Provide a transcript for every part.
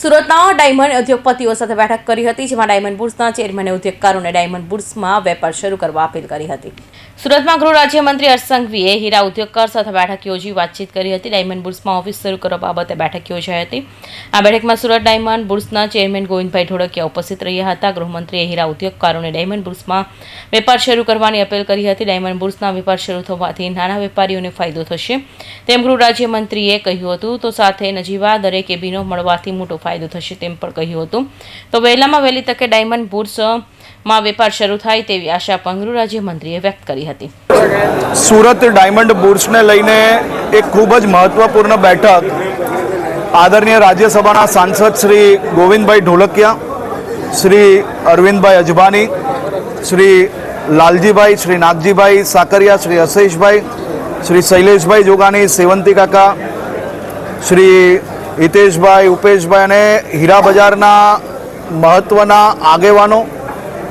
સુરતના ડાયમંડ ઉદ્યોગપતિઓ સાથે બેઠક કરી હતી, જેમાં ડાયમંડ બુર્સના ચેરમેને ઉદ્યોગકારોને ડાયમંડ બુર્સમાં વેપાર શરૂ કરવા અપીલ કરી હતી. સુરતમાં ગૃહ રાજ્યમંત્રી હર્ષ સંઘવીએ હીરા ઉદ્યોગકાર સાથે બેઠક યોજી વાતચીત કરી હતી. ડાયમંડ બુર્સમાં ઓફિસ શરૂ કરવા બાબતે બેઠક યોજાઈ હતી. આ બેઠકમાં સુરત ડાયમંડ બુર્સના ચેરમેન ગોવિંદભાઈ ઢોળકિયા ઉપસ્થિત રહ્યા હતા. ગૃહમંત્રીએ હીરા ઉદ્યોગકારોને ડાયમંડ બુર્સમાં વેપાર શરૂ કરવાની અપીલ કરી હતી. ડાયમંડ બુર્સના વેપાર શરૂ થવાથી નાના વેપારીઓને ફાયદો થશે તેમ ગૃહ રાજ્યમંત્રીએ કહ્યું હતું. તો સાથે નજીવા દરે કેબિનો મળવાથી મોટો ફાયદો થશે તેમ પણ કહ્યું હતું. તો વહેલામાં વહેલી તકે ડાયમંડ બુર્સમાં વેપાર શરૂ થાય તેવી આશા પણ ગૃહ રાજ્યમંત્રીએ વ્યક્ત કરી હતી. સુરત ડાયમંડ બુર્સને લઈને એક ખૂબ જ મહત્વપૂર્ણ બેઠક આદરણીય રાજ્યસભાના સાંસદ શ્રી ગોવિંદભાઈ ઢોલકિયા, શ્રી અરવિંદભાઈ અજબાની, શ્રી લાલજીભાઈ, શ્રી નાગજીભાઈ સાકરિયા, શ્રી અશેષભાઈ શ્રી શૈલેષભાઈ જોગાણી, સેવંતી કાકા, શ્રી હિતેશભાઈ, ઉપેશભાઈ અને હીરા બજારના મહત્ત્વના આગેવાનો,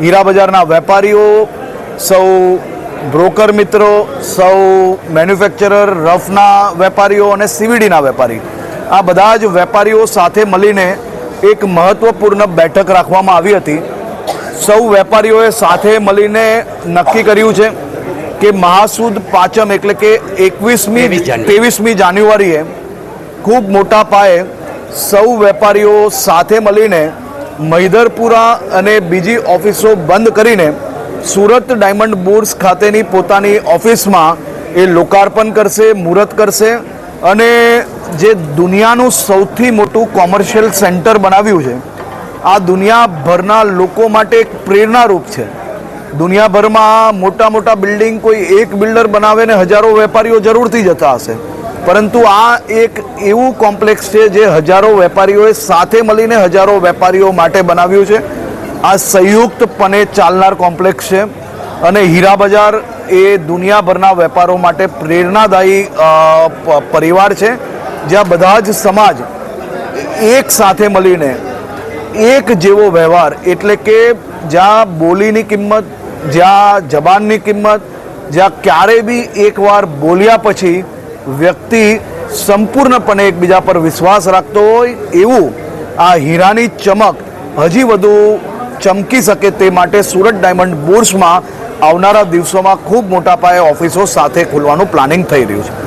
હીરા બજારના વેપારીઓ, સૌ બ્રોકર મિત્રો સૌ મેન્યુફેક્ચરર રફના વેપારીઓ અને સીવીડીના વેપારી. આ બધા જ વેપારીઓ સાથે મળીને એક મહત્ત્વપૂર્ણ બેઠક રાખવામાં આવી હતી. સૌ વેપારીઓએ સાથે મળીને નક્કી કર્યું છે કે મહાસુદ પાંચમ એટલે કે એકવીસમી ત્રેવીસમી જાન્યુઆરીએ ખૂબ મોટા પાયે સૌ વેપારીઓ સાથે મળીને મહિધરપુરા અને બીજી ઓફિસો બંધ કરીને સુરત ડાયમંડ બુર્સ ખાતેની પોતાની ઓફિસમાં એ લોકાર્પણ કરશે, મુહૂર્ત કરશે અને જે દુનિયાનું સૌથી મોટું કોમર્શિયલ સેન્ટર બનાવ્યું છે, આ દુનિયાભરના લોકો માટે એક પ્રેરણારૂપ છે. દુનિયાભરમાં મોટા મોટા બિલ્ડિંગ કોઈ એક બિલ્ડર બનાવે ને હજારો વેપારીઓ જરૂરથી જતા હશે. પરંતુ આ એક એવું કોમ્પ્લેક્સ છે જે હજારો વેપારીઓએ સાથે મળીને હજારો વેપારીઓ માટે બનાવ્યું છે. આ સંયુક્તપણે ચાલનાર કોમ્પ્લેક્સ છે અને હીરા બજાર એ દુનિયાભરના વેપારો માટે પ્રેરણાદાયી પરિવાર છે, જ્યાં બધા જ સમાજ એક સાથે મળીને એક જેવો વ્યવહાર એટલે કે જ્યાં બોલીની કિંમત, જ્યાં જબાનની કિંમત, જ્યાં ક્યારે બી એકવાર બોલ્યા પછી વ્યક્તિ સંપૂર્ણપણે એકબીજા પર વિશ્વાસ રાખતો હોય એવું આ હીરાની ચમક હજી વધુ ચમકી શકે તે માટે સુરત ડાયમંડ બોર્સમાં આવનારા દિવસોમાં ખૂબ મોટા પાયે ઓફિસો સાથે ખુલવાનું પ્લાનિંગ થઈ રહ્યું છે.